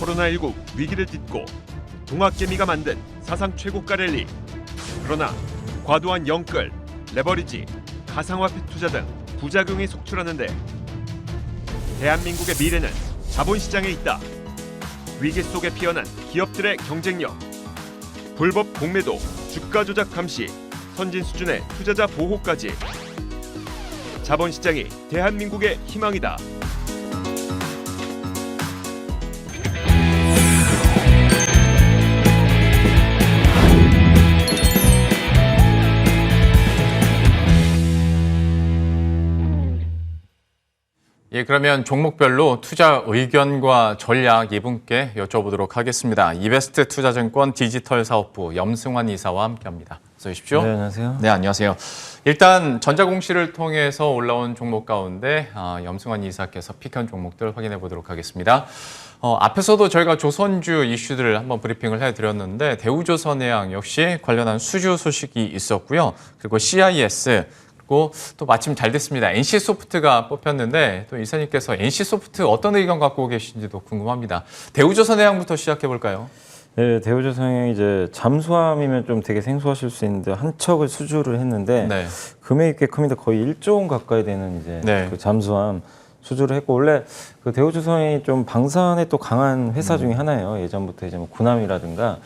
코로나19 위기를 딛고 동학개미가 만든 사상 최고가 랠리. 그러나 과도한 영끌, 레버리지, 가상화폐 투자 등 부작용이 속출하는데 대한민국의 미래는 자본시장에 있다. 위기 속에 피어난 기업들의 경쟁력, 불법 공매도, 주가 조작 감시, 선진 수준의 투자자 보호까지 자본시장이 대한민국의 희망이다. 예, 그러면 종목별로 투자 의견과 전략 이분께 여쭤보도록 하겠습니다. 이베스트 투자증권 디지털 사업부 염승환 이사와 함께합니다. 어서 오십시오. 네, 안녕하세요. 네, 안녕하세요. 일단 전자공시를 통해서 올라온 종목 가운데 아, 염승환 이사께서 픽한 종목들 확인해 보도록 하겠습니다. 어, 앞에서도 저희가 조선주 이슈들을 한번 브리핑을 해드렸는데 대우조선해양 역시 관련한 수주 소식이 있었고요. 그리고 CIS 그리고 또 마침 잘 됐습니다. NC소프트가 뽑혔는데 또 이사님께서 NC소프트 어떤 의견 갖고 계신지도 궁금합니다. 대우조선해양부터 시작해 볼까요? 네, 대우조선이 이제 잠수함이면 좀 되게 생소하실 수 있는데 한 척을 수주를 했는데 네. 금액이 꽤 큽니다. 거의 1조 원 가까이 되는 이제 네. 그 잠수함 수주를 했고 원래 그 대우조선이 좀 방산에 또 강한 회사 중에 하나예요. 예전부터 이제 뭐 군함이라든가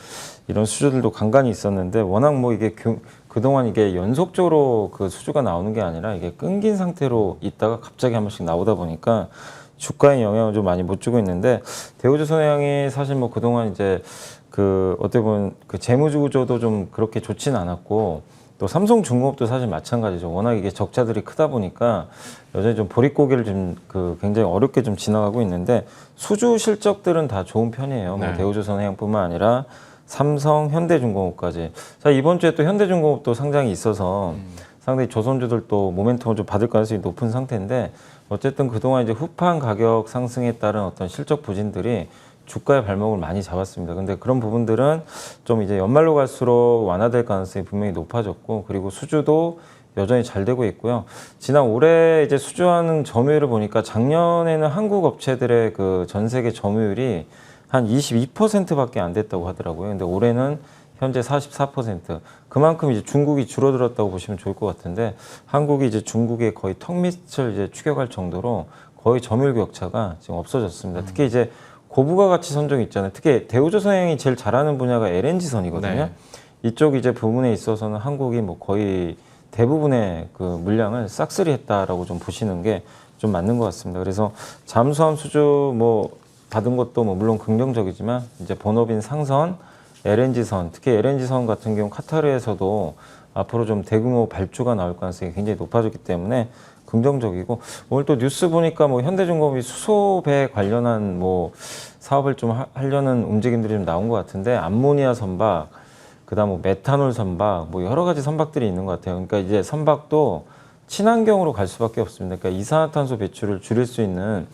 이런 수주들도 간간히 있었는데 워낙 뭐 이게 그, 그동안 이게 연속적으로 그 수주가 나오는 게 아니라 이게 끊긴 상태로 있다가 갑자기 한 번씩 나오다 보니까 주가에 영향을 좀 많이 못 주고 있는데 대우조선해양이 사실 뭐 그동안 이제 그 어떻게 보면 그 재무주 구조도 좀 그렇게 좋지는 않았고 또 삼성중공업도 사실 마찬가지죠. 워낙 이게 적자들이 크다 보니까 여전히 좀 보릿고개를 좀 그 굉장히 어렵게 좀 지나가고 있는데 수주 실적들은 다 좋은 편이에요. 뭐 네. 대우조선해양뿐만 아니라 삼성, 현대중공업까지. 자 이번 주에 또 현대중공업도 상장이 있어서 상당히 조선주들도 모멘텀을 좀 받을 가능성이 높은 상태인데 어쨌든 그동안 이제 후판 가격 상승에 따른 어떤 실적 부진들이 주가의 발목을 많이 잡았습니다. 근데 그런 부분들은 좀 이제 연말로 갈수록 완화될 가능성이 분명히 높아졌고 그리고 수주도 여전히 잘 되고 있고요. 지난 올해 이제 수주하는 점유율을 보니까 작년에는 한국 업체들의 그 전 세계 점유율이 한 22%밖에 안 됐다고 하더라고요. 근데 올해는 현재 44%. 그만큼 이제 중국이 줄어들었다고 보시면 좋을 것 같은데 한국이 이제 중국의 거의 턱 밑을 이제 추격할 정도로 거의 점유율 격차가 지금 없어졌습니다. 특히 이제 고부가 가치 선종이 있잖아요. 특히 대우조선행이 제일 잘하는 분야가 LNG선이거든요. 네. 이쪽 이제 부분에 있어서는 한국이 뭐 거의 대부분의 그 물량을 싹쓸이 했다라고 좀 보시는 게 좀 맞는 것 같습니다. 그래서 잠수함 수주 뭐 받은 것도 뭐 물론 긍정적이지만 이제 본업인 상선, LNG선, 특히 LNG선 같은 경우 카타르에서도 앞으로 좀 대규모 발주가 나올 가능성이 굉장히 높아졌기 때문에 긍정적이고 오늘 또 뉴스 보니까 뭐 현대중공업이 수소배 관련한 뭐 사업을 좀 하- 하려는 움직임들이 좀 나온 것 같은데 암모니아 선박 그다음 뭐 메탄올 선박 뭐 여러 가지 선박들이 있는 것 같아요. 그러니까 이제 선박도 친환경으로 갈 수밖에 없습니다. 그러니까 이산화탄소 배출을 줄일 수 있는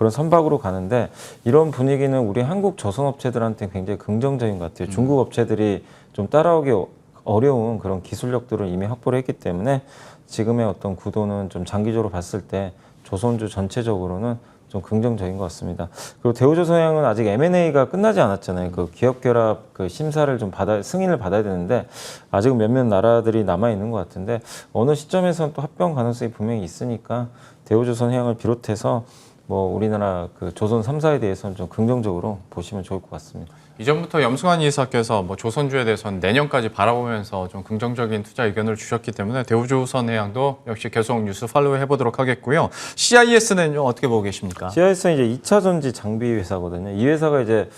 그런 선박으로 가는데 이런 분위기는 우리 한국 조선업체들한테 굉장히 긍정적인 것 같아요. 중국 업체들이 좀 따라오기 어- 어려운 그런 기술력들을 이미 확보를 했기 때문에 지금의 어떤 구도는 좀 장기적으로 봤을 때 조선주 전체적으로는 좀 긍정적인 것 같습니다. 그리고 대우조선해양은 아직 M&A가 끝나지 않았잖아요. 그 기업 결합 그 심사를 좀 받아 승인을 받아야 되는데 아직은 몇몇 나라들이 남아 있는 것 같은데 어느 시점에서는 또 합병 가능성이 분명히 있으니까 대우조선해양을 비롯해서 뭐 우리나라 그 조선 3사에 대해서는 좀 긍정적으로 보시면 좋을 것 같습니다. 이전부터 염승환 이사께서 뭐 조선주에 대해서는 내년까지 바라보면서 좀 긍정적인 투자 의견을 주셨기 때문에 대우조선해양도 역시 계속 뉴스 팔로우 해보도록 하겠고요. CIS는 어떻게 보고 계십니까? CIS는 이제 2차 전지 장비 회사거든요. 이 회사가 이제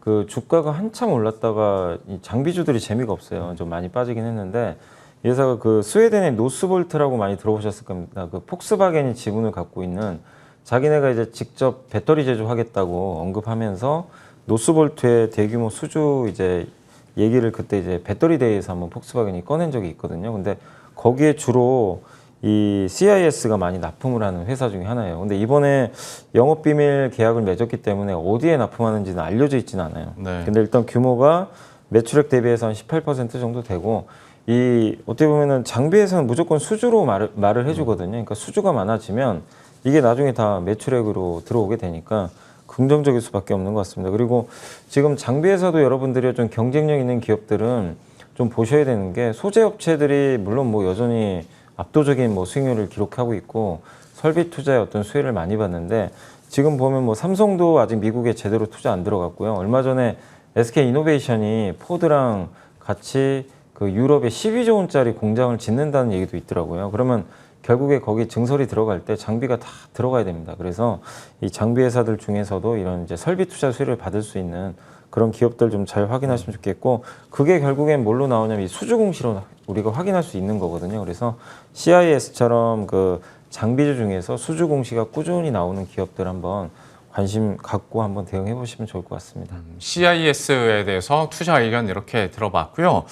그 주가가 한참 올랐다가 이 장비주들이 재미가 없어요. 좀 많이 빠지긴 했는데 이 회사가 그 스웨덴의 노스볼트라고 많이 들어보셨을 겁니다. 그 폭스바겐이 지분을 갖고 있는 자기네가 이제 직접 배터리 제조하겠다고 언급하면서 노스볼트의 대규모 수주 이제 얘기를 그때 이제 배터리 대회에서 한번 폭스바겐이 꺼낸 적이 있거든요. 근데 거기에 주로 이 CIS가 많이 납품을 하는 회사 중에 하나예요. 근데 이번에 영업 비밀 계약을 맺었기 때문에 어디에 납품하는지는 알려져 있지는 않아요. 네. 근데 일단 규모가 매출액 대비해서 한 18% 정도 되고 이 어떻게 보면은 장비에서는 무조건 수주로 말을, 말을 해주거든요. 그러니까 수주가 많아지면 이게 나중에 다 매출액으로 들어오게 되니까 긍정적일 수밖에 없는 것 같습니다. 그리고 지금 장비에서도 여러분들이 좀 경쟁력 있는 기업들은 좀 보셔야 되는 게 소재 업체들이 물론 뭐 여전히 압도적인 뭐 수익률을 기록하고 있고 설비 투자에 어떤 수혜를 많이 받는데 지금 보면 뭐 삼성도 아직 미국에 제대로 투자 안 들어갔고요. 얼마 전에 SK 이노베이션이 포드랑 같이 그 유럽에 12조 원짜리 공장을 짓는다는 얘기도 있더라고요. 그러면 결국에 거기 증설이 들어갈 때 장비가 다 들어가야 됩니다. 그래서 이 장비 회사들 중에서도 이런 이제 설비 투자 수혜를 받을 수 있는 그런 기업들 좀 잘 확인하시면 좋겠고 그게 결국엔 뭘로 나오냐면 이 수주 공시로 우리가 확인할 수 있는 거거든요. 그래서 CIS처럼 그 장비주 중에서 수주 공시가 꾸준히 나오는 기업들 한번 관심 갖고 한번 대응해 보시면 좋을 것 같습니다. CIS에 대해서 투자 의견 이렇게 들어봤고요.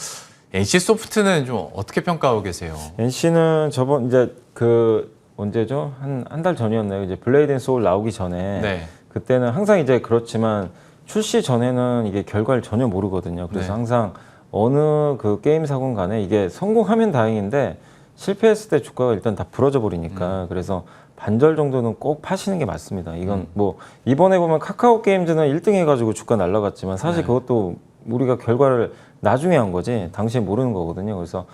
NC 소프트는 좀 어떻게 평가하고 계세요? NC는 저번 이제 그 언제죠? 한 한 달 전이었나요? 이제 블레이드 앤 소울 나오기 전에 네. 그때는 항상 이제 그렇지만 출시 전에는 이게 결과를 전혀 모르거든요. 그래서 네. 항상 어느 그 게임 사건 간에 이게 성공하면 다행인데 실패했을 때 주가가 일단 다 부러져 버리니까 그래서 반절 정도는 꼭 파시는 게 맞습니다. 이건 뭐 이번에 보면 카카오 게임즈는 1등 해가지고 주가 날라갔지만 사실 네. 그것도 우리가 결과를 나중에 한 거지 당시에 모르는 거거든요. 그래서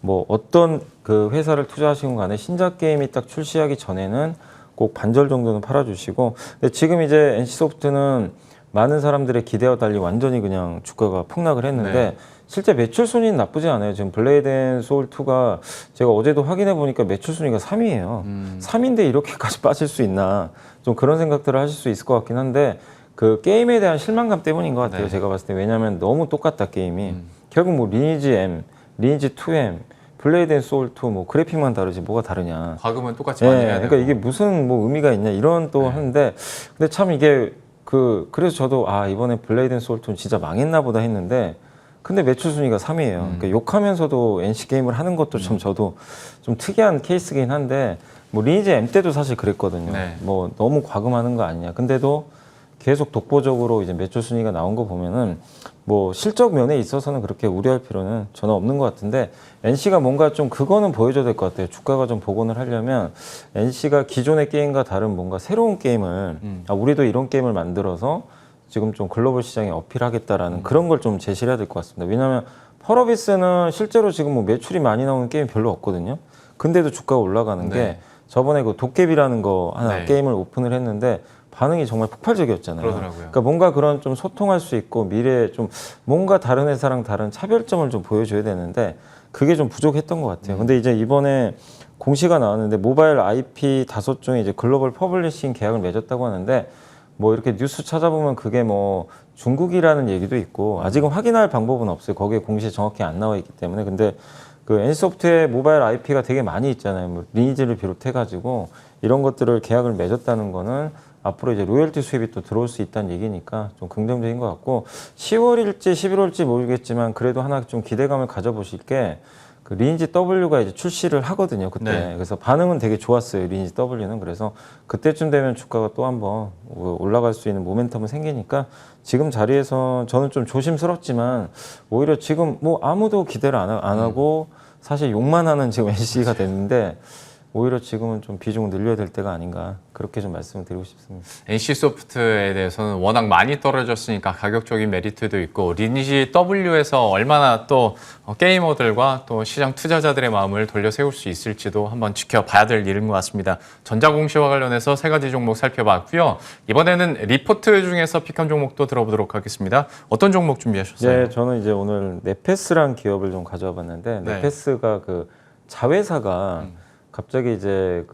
뭐 어떤 그 회사를 투자하시건 간에 신작 게임이 딱 출시하기 전에는 꼭 반절 정도는 팔아주시고 근데 지금 이제 NC 소프트는 많은 사람들의 기대와 달리 완전히 그냥 주가가 폭락을 했는데 네. 실제 매출 순위는 나쁘지 않아요. 지금 블레이드 앤 소울 2가 제가 어제도 확인해 보니까 매출 순위가 3위예요. 음. 3인데 이렇게까지 빠질 수 있나 좀 그런 생각들을 하실 수 있을 것 같긴 한데 그 게임에 대한 실망감 때문인 것 같아요. 네. 제가 봤을 때 왜냐하면 너무 똑같다 게임이 음. 결국 뭐 리니지 M, 리니지 2M, 블레이드 앤 소울 2뭐 그래픽만 다르지 뭐가 다르냐. 과금은 똑같이 예, 많이 해야 그러니까 되고. 이게 무슨 뭐 의미가 있냐 이런 또 네. 하는데 근데 참 이게 그 그래서 저도 아 이번에 블레이드 앤 소울 2는 진짜 망했나 보다 했는데 근데 매출 순위가 3위예요. 음. 그러니까 욕하면서도 NC 게임을 하는 것도 좀 저도 좀 특이한 케이스긴 한데 뭐 리니지 M 때도 사실 그랬거든요. 네. 뭐 너무 과금하는 거 아니냐. 근데도 계속 독보적으로 이제 매출 순위가 나온 거 보면은 뭐 실적 면에 있어서는 그렇게 우려할 필요는 저는 없는 것 같은데 NC가 뭔가 좀 그거는 보여줘야 될 것 같아요. 주가가 좀 복원을 하려면 NC가 기존의 게임과 다른 뭔가 새로운 게임을 음. 아, 우리도 이런 게임을 만들어서 지금 좀 글로벌 시장에 어필하겠다라는 그런 걸 좀 제시를 해야 될 것 같습니다. 왜냐하면 펄어비스는 실제로 지금 뭐 매출이 많이 나오는 게임 별로 없거든요. 근데도 주가가 올라가는 네. 게 저번에 그 도깨비라는 거 하나 네. 게임을 오픈을 했는데 반응이 정말 폭발적이었잖아요. 그러더라고요. 그러니까 뭔가 그런 좀 소통할 수 있고 미래에 좀 뭔가 다른 회사랑 다른 차별점을 좀 보여줘야 되는데 그게 좀 부족했던 것 음. 같아요. 근데 이제 이번에 공시가 나왔는데 모바일 IP 다섯 종의 이제 글로벌 퍼블리싱 계약을 맺었다고 하는데 뭐 이렇게 뉴스 찾아보면 그게 뭐 중국이라는 얘기도 있고 아직은 확인할 방법은 없어요. 거기에 공시에 정확히 안 나와 있기 때문에 근데 그 NC소프트의 모바일 IP가 되게 많이 있잖아요. 뭐 리니지를 비롯해 가지고 이런 것들을 계약을 맺었다는 거는 앞으로 이제 로열티 수입이 또 들어올 수 있다는 얘기니까 좀 긍정적인 것 같고 10월일지 11월일지 모르겠지만 그래도 하나 좀 기대감을 가져보실 게 그 리니지 W가 이제 출시를 하거든요. 그때 네. 그래서 반응은 되게 좋았어요. 리니지 W는 그래서 그때쯤 되면 주가가 또 한번 올라갈 수 있는 모멘텀은 생기니까 지금 자리에서 저는 좀 조심스럽지만 오히려 지금 뭐 아무도 기대를 안, 하- 안 하고 사실 욕만 하는 지금 NC가 됐는데 오히려 지금은 좀 비중을 늘려야 될 때가 아닌가 그렇게 좀 말씀을 드리고 싶습니다. NC 소프트에 대해서는 워낙 많이 떨어졌으니까 가격적인 메리트도 있고 리니지 W에서 얼마나 또 어, 게이머들과 또 시장 투자자들의 마음을 돌려 세울 수 있을지도 한번 지켜봐야 될 일인 것 같습니다. 전자공시와 관련해서 세 가지 종목 살펴봤고요. 이번에는 리포트 중에서 픽한 종목도 들어보도록 하겠습니다. 어떤 종목 준비하셨어요? 네, 저는 이제 오늘 네페스란 기업을 좀 가져와 봤는데 네. 네페스가 그 자회사가 음. 갑자기 이제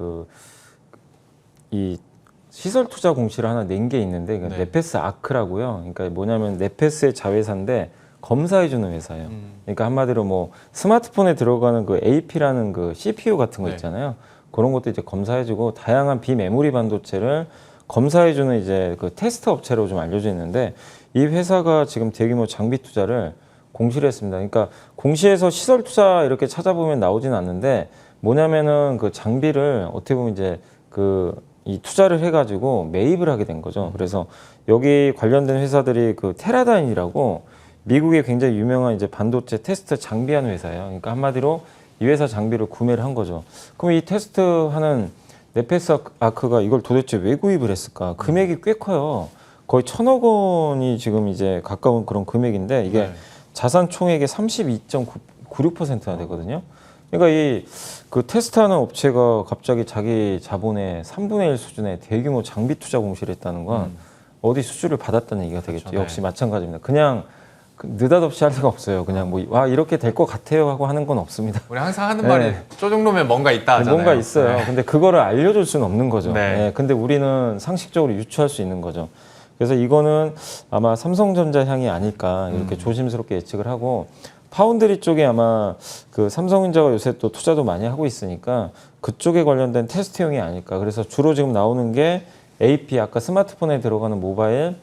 그이 시설 투자 공시를 하나 낸 게 있는데 그 네. 네페스 아크라고요. 그러니까 뭐냐면 네페스의 자회사인데 검사해 주는 회사예요. 음. 그러니까 한마디로 뭐 스마트폰에 들어가는 그 AP라는 그 CPU 같은 거 네. 있잖아요. 그런 것도 이제 검사해주고 다양한 비메모리 반도체를 검사해주는 이제 그 테스트 업체로 좀 알려져 있는데 이 회사가 지금 대규모 장비 투자를 공시를 했습니다. 그러니까 공시에서 시설 투자 이렇게 찾아보면 나오진 않는데 뭐냐면은 그 장비를 어떻게 보면 이제 그 이 투자를 해가지고 매입을 하게 된 거죠. 그래서 여기 관련된 회사들이 그 테라다인이라고 미국의 굉장히 유명한 이제 반도체 테스트 장비하는 회사예요. 그러니까 한마디로 이 회사 장비를 구매를 한 거죠. 그럼 이 테스트하는 네페스 아크가 이걸 도대체 왜 구입을 했을까? 금액이 꽤 커요. 거의 천억 원이 지금 이제 가까운 그런 금액인데 이게 네. 자산 총액의 32.96%나 되거든요. 그러니까 이 그 테스트하는 업체가 갑자기 자기 자본의 3분의 1 수준의 대규모 장비 투자 공시를 했다는 건 어디 수주를 받았다는 얘기가 되겠죠. 음. 그렇죠, 역시 마찬가지입니다. 그냥 그 느닷없이 할 리가 없어요. 그냥 뭐 와 이렇게 될 것 같아요 하고 하는 건 없습니다. 우리 항상 하는 네. 말이 저 정도면 뭔가 있다 하잖아요. 뭔가 있어요. 네. 근데 그거를 알려줄 수는 없는 거죠. 네. 네, 근데 우리는 상식적으로 유추할 수 있는 거죠. 그래서 이거는 아마 삼성전자 향이 아닐까 이렇게 음. 조심스럽게 예측을 하고 파운드리 쪽에 아마 그 삼성전자가 요새 또 투자도 많이 하고 있으니까 그쪽에 관련된 테스트용이 아닐까. 그래서 주로 지금 나오는 게 AP 아까 스마트폰에 들어가는 모바일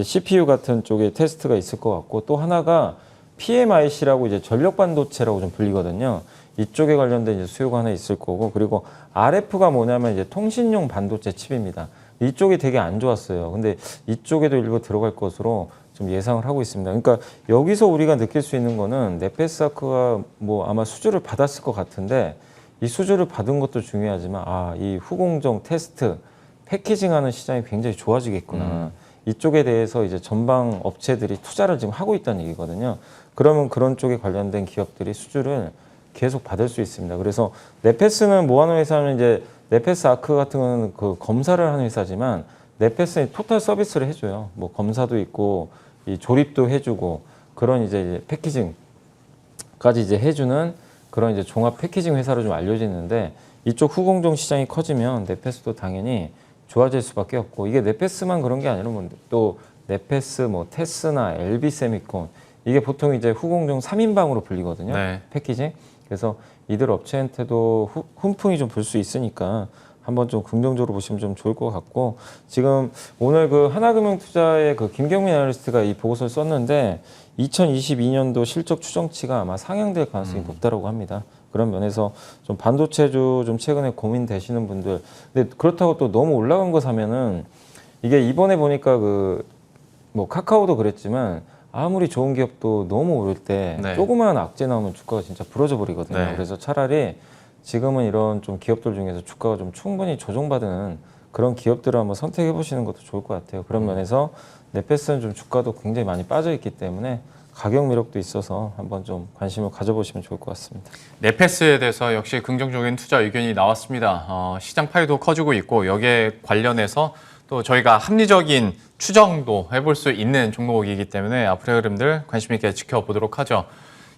CPU 같은 쪽에 테스트가 있을 것 같고 또 하나가 PMIC라고 이제 전력 반도체라고 좀 불리거든요. 이쪽에 관련된 이제 수요가 하나 있을 거고 그리고 RF가 뭐냐면 이제 통신용 반도체 칩입니다. 이쪽이 되게 안 좋았어요. 근데 이쪽에도 일부 들어갈 것으로 좀 예상을 하고 있습니다. 그러니까 여기서 우리가 느낄 수 있는 거는 네페스아크가 뭐 아마 수주를 받았을 것 같은데 이 수주를 받은 것도 중요하지만 아, 이 후공정 테스트 패키징하는 시장이 굉장히 좋아지겠구나. 이쪽에 대해서 이제 전방 업체들이 투자를 지금 하고 있다는 얘기거든요. 그러면 그런 쪽에 관련된 기업들이 수주를 계속 받을 수 있습니다. 그래서 네페스는 뭐 하는 회사는 이제 네페스 아크 같은 거는 그 검사를 하는 회사지만 네페스는 토탈 서비스를 해줘요. 뭐 검사도 있고 이 조립도 해주고 그런 이제 패키징까지 이제 해주는 그런 이제 종합 패키징 회사로 좀 알려지는데 이쪽 후공정 시장이 커지면 네페스도 당연히 좋아질 수밖에 없고 이게 네페스만 그런 게 아니라 뭐또 네페스 뭐 테스나 LB 세미콘 이게 보통 이제 후공정 3인방으로 불리거든요. 네. 패키징. 그래서 이들 업체한테도 후- 훈풍이 좀 불 수 있으니까 한번 좀 긍정적으로 보시면 좀 좋을 것 같고 지금 오늘 그 하나금융투자의 그 김경민 애널리스트가 이 보고서를 썼는데 2022년도 실적 추정치가 아마 상향될 가능성이 높다라고 합니다. 그런 면에서 좀 반도체주 좀 최근에 고민되시는 분들 근데 그렇다고 또 너무 올라간 거 사면은 이게 이번에 보니까 그 뭐 카카오도 그랬지만 아무리 좋은 기업도 너무 오를 때 네. 조그마한 악재 나오면 주가가 진짜 부러져 버리거든요. 네. 그래서 차라리 지금은 이런 좀 기업들 중에서 주가가 좀 충분히 조정받은 그런 기업들을 한번 선택해 보시는 것도 좋을 것 같아요. 그런 면에서 네페스는 좀 주가도 굉장히 많이 빠져 있기 때문에 가격 매력도 있어서 한번 좀 관심을 가져보시면 좋을 것 같습니다. 네페스에 대해서 역시 긍정적인 투자 의견이 나왔습니다. 어, 시장 파이도 커지고 있고 여기에 관련해서 또 저희가 합리적인 추정도 해볼 수 있는 종목이기 때문에 앞으로의 흐름들 관심 있게 지켜보도록 하죠.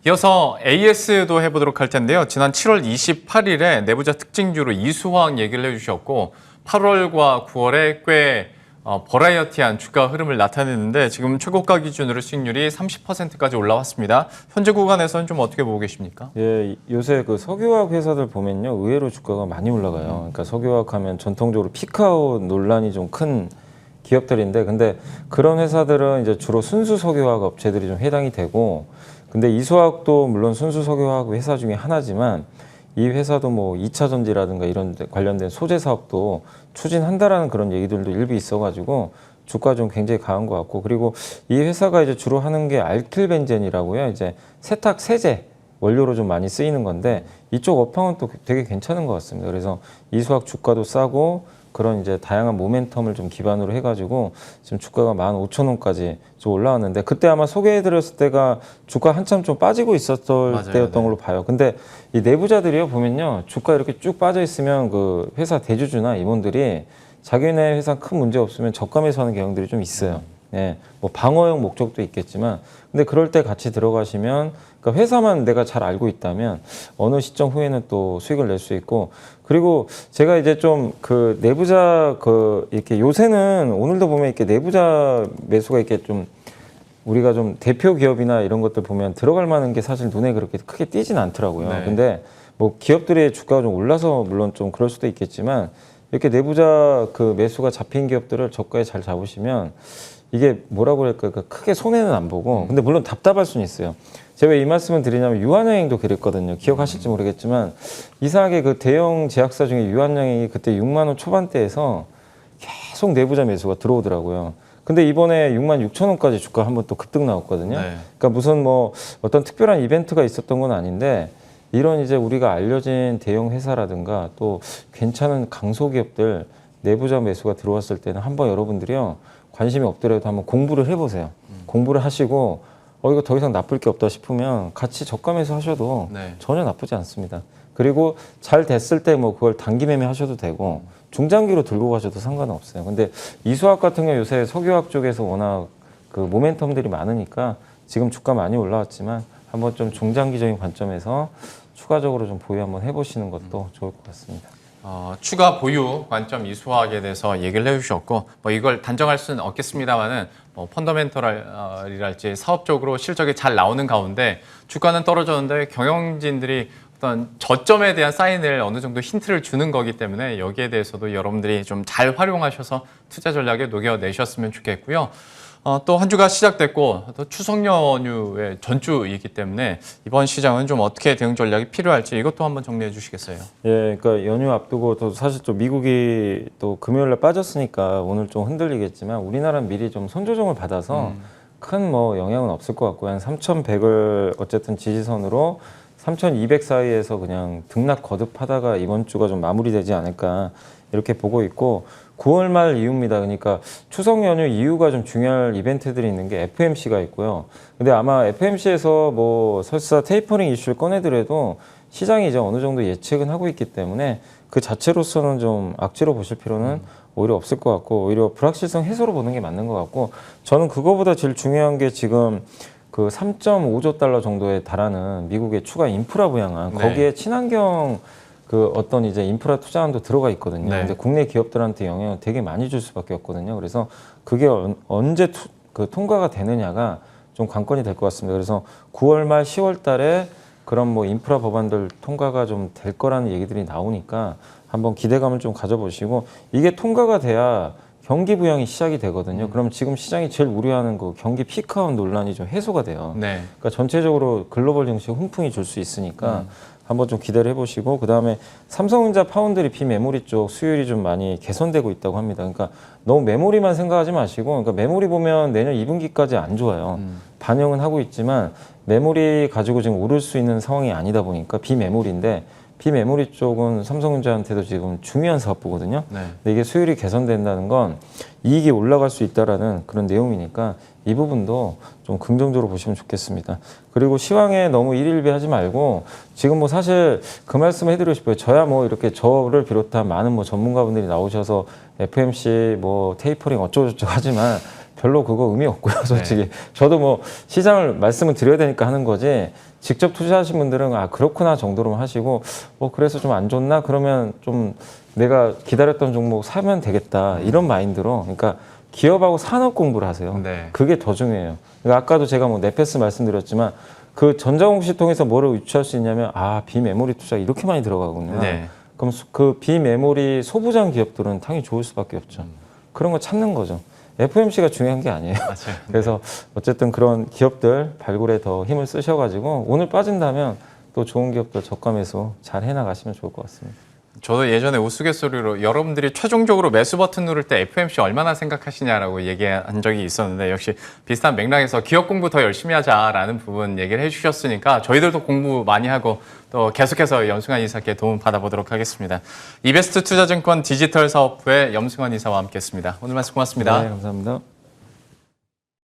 이어서 AS도 해보도록 할 텐데요. 지난 7월 28일에 내부자 특징주로 이수황 얘기를 해주셨고 8월과 9월에 꽤 어, 버라이어티한 주가 흐름을 나타내는데 지금 최고가 기준으로 수익률이 30%까지 올라왔습니다. 현재 구간에서는 좀 어떻게 보고 계십니까? 예, 요새 그 석유화학 회사들 보면요, 의외로 주가가 많이 올라가요. 그러니까 석유화학 하면 전통적으로 피크아웃 논란이 좀큰 기업들인데, 근데 그런 회사들은 이제 주로 순수 석유화학 업체들이 좀 해당이 되고, 근데 이수화학도 물론 순수 석유화학 회사 중에 하나지만, 이 회사도 뭐 2차 전지라든가 이런 데 관련된 소재 사업도 추진한다라는 그런 얘기들도 일부 있어가지고 주가 좀 굉장히 강한 것 같고 그리고 이 회사가 이제 주로 하는 게 알킬벤젠이라고요. 이제 세탁 세제 원료로 좀 많이 쓰이는 건데 이쪽 업황은 또 되게 괜찮은 것 같습니다. 그래서 이수학 주가도 싸고 그런 이제 다양한 모멘텀을 좀 기반으로 해가지고 지금 주가가 15,000원까지 좀 올라왔는데 그때 아마 소개해드렸을 때가 주가 한참 좀 빠지고 있었던 맞아요. 때였던 네. 걸로 봐요. 근데 이 내부자들이요 보면요 주가 이렇게 쭉 빠져 있으면 그 회사 대주주나 임원들이 자기네 회사 큰 문제 없으면 저가 매수하는 경향들이 좀 있어요. 예, 뭐 방어용 목적도 있겠지만, 근데 그럴 때 같이 들어가시면, 그러니까 회사만 내가 잘 알고 있다면 어느 시점 후에는 또 수익을 낼 수 있고, 그리고 제가 이제 좀 그 내부자 그 이렇게 요새는 오늘도 보면 이렇게 내부자 매수가 이렇게 좀 우리가 좀 대표 기업이나 이런 것들 보면 들어갈 만한 게 사실 눈에 그렇게 크게 띄진 않더라고요. 네. 근데 뭐 기업들의 주가가 좀 올라서 물론 좀 그럴 수도 있겠지만 이렇게 내부자 그 매수가 잡힌 기업들을 저가에 잘 잡으시면 이게 뭐라고 그럴까 그 크게 손해는 안 보고 근데 물론 답답할 수는 있어요. 제가 왜 이 말씀을 드리냐면 유한여행도 그랬거든요. 기억하실지 모르겠지만 이상하게 그 대형 제약사 중에 유한여행이 그때 6만 원 초반대에서 계속 내부자 매수가 들어오더라고요. 근데 이번에 6만 6천 원까지 주가 한번 또 급등 나왔거든요. 네. 그러니까 무슨 뭐 어떤 특별한 이벤트가 있었던 건 아닌데 이런 이제 우리가 알려진 대형 회사라든가 또 괜찮은 강소기업들 내부자 매수가 들어왔을 때는 한번 여러분들이요 관심이 없더라도 한번 공부를 해보세요. 공부를 하시고 어 이거 더 이상 나쁠 게 없다 싶으면 같이 매수 하셔도 네. 전혀 나쁘지 않습니다. 그리고 잘 됐을 때 뭐 그걸 단기 매매 하셔도 되고 중장기로 들고 가셔도 상관은 없어요. 근데 이수학 같은 경우 요새 석유학 쪽에서 워낙 그 모멘텀들이 많으니까 지금 주가 많이 올라왔지만 한번 좀 중장기적인 관점에서 추가적으로 좀 보유 한번 해보시는 것도 좋을 것 같습니다. 어, 추가 보유 관점 이수학에 대해서 얘기를 해주셨고 뭐 이걸 단정할 수는 없겠습니다만은 뭐 펀더멘털이랄지 사업적으로 실적이 잘 나오는 가운데 주가는 떨어졌는데 경영진들이 어떤 저점에 대한 사인을 어느 정도 힌트를 주는 거기 때문에 여기에 대해서도 여러분들이 좀 잘 활용하셔서 투자 전략에 녹여내셨으면 좋겠고요. 어, 또한 주가 시작됐고 또 추석 연휴의 전주이기 때문에 이번 시장은 좀 어떻게 대응 전략이 필요할지 이것도 한번 정리해 주시겠어요? 예, 그러니까 연휴 앞두고 또 사실 또 미국이 또 금요일날 빠졌으니까 오늘 좀 흔들리겠지만 우리나라는 미리 좀 선조정을 받아서 큰뭐 영향은 없을 것 같고요. 한 3,100을 어쨌든 지지선으로 3,200 사이에서 그냥 등락 거듭하다가 이번 주가 좀 마무리되지 않을까 이렇게 보고 있고 9월 말 이후입니다. 그러니까 추석 연휴 이후가 좀 중요할 이벤트들이 있는 게 FMC가 있고요. 근데 아마 FMC에서 뭐 설사 테이퍼링 이슈를 꺼내더라도 시장이 이제 어느 정도 예측은 하고 있기 때문에 그 자체로서는 좀 악재로 보실 필요는 오히려 없을 것 같고 오히려 불확실성 해소로 보는 게 맞는 것 같고 저는 그거보다 제일 중요한 게 지금 그 3.5조 달러 정도에 달하는 미국의 추가 인프라 부양안 네. 거기에 친환경 그 어떤 이제 인프라 투자안도 들어가 있거든요. 네. 근데 국내 기업들한테 영향을 되게 많이 줄 수밖에 없거든요. 그래서 그게 언- 언제 투- 그 통과가 되느냐가 좀 관건이 될 것 같습니다. 그래서 9월 말 10월 달에 그런 뭐 인프라 법안들 통과가 좀 될 거라는 얘기들이 나오니까 한번 기대감을 좀 가져보시고 이게 통과가 돼야 경기 부양이 시작이 되거든요. 그럼 지금 시장이 제일 우려하는 그 경기 피크아웃 논란이 좀 해소가 돼요. 네. 그러니까 전체적으로 글로벌 증시에 훈풍이 줄 수 있으니까 한번 좀 기대를 해보시고 그 다음에 삼성전자 파운드리 비메모리 쪽 수율이 좀 많이 개선되고 있다고 합니다. 그러니까 너무 메모리만 생각하지 마시고 그러니까 메모리 보면 내년 2분기까지 안 좋아요. 반영은 하고 있지만 메모리 가지고 지금 오를 수 있는 상황이 아니다 보니까 비메모리인데 비메모리 쪽은 삼성전자한테도 지금 중요한 사업부거든요. 네. 근데 이게 수율이 개선된다는 건 이익이 올라갈 수 있다라는 그런 내용이니까 이 부분도 좀 긍정적으로 보시면 좋겠습니다. 그리고 시황에 너무 일일비 하지 말고 지금 뭐 사실 그 말씀 해드리고 싶어요. 저야 뭐 이렇게 저를 비롯한 많은 뭐 전문가분들이 나오셔서 FMC 뭐 테이퍼링 어쩌고저쩌고 하지만 별로 그거 의미 없고요, 솔직히. 저도 뭐 시장을 말씀을 드려야 되니까 하는 거지. 직접 투자하신 분들은 아 그렇구나 정도로만 하시고 뭐 그래서 좀 안 좋나 그러면 좀 내가 기다렸던 종목 사면 되겠다 이런 마인드로 그러니까 기업하고 산업 공부를 하세요. 네. 그게 더 중요해요. 그러니까 아까도 제가 뭐 네페스 말씀드렸지만 그 전자공시 통해서 뭐를 유추할 수 있냐면 아 비메모리 투자 이렇게 많이 들어가군요. 네. 그럼 수- 그 비메모리 소부장 기업들은 당연히 좋을 수밖에 없죠. 그런 거 찾는 거죠. FMC가 중요한 게 아니에요. 맞아요. 그래서 어쨌든 그런 기업들 발굴에 더 힘을 쓰셔가지고 오늘 빠진다면 또 좋은 기업들 매수 잘 해나가시면 좋을 것 같습니다. 저도 예전에 우스갯소리로 여러분들이 최종적으로 매수 버튼 누를 때 FMC 얼마나 생각하시냐라고 얘기한 적이 있었는데 역시 비슷한 맥락에서 기업 공부 더 열심히 하자라는 부분 얘기를 해주셨으니까 저희들도 공부 많이 하고 또 계속해서 염승환 이사께 도움 받아보도록 하겠습니다. 이베스트 투자증권 디지털 사업부의 염승환 이사와 함께했습니다. 오늘 말씀 고맙습니다. 네, 감사합니다.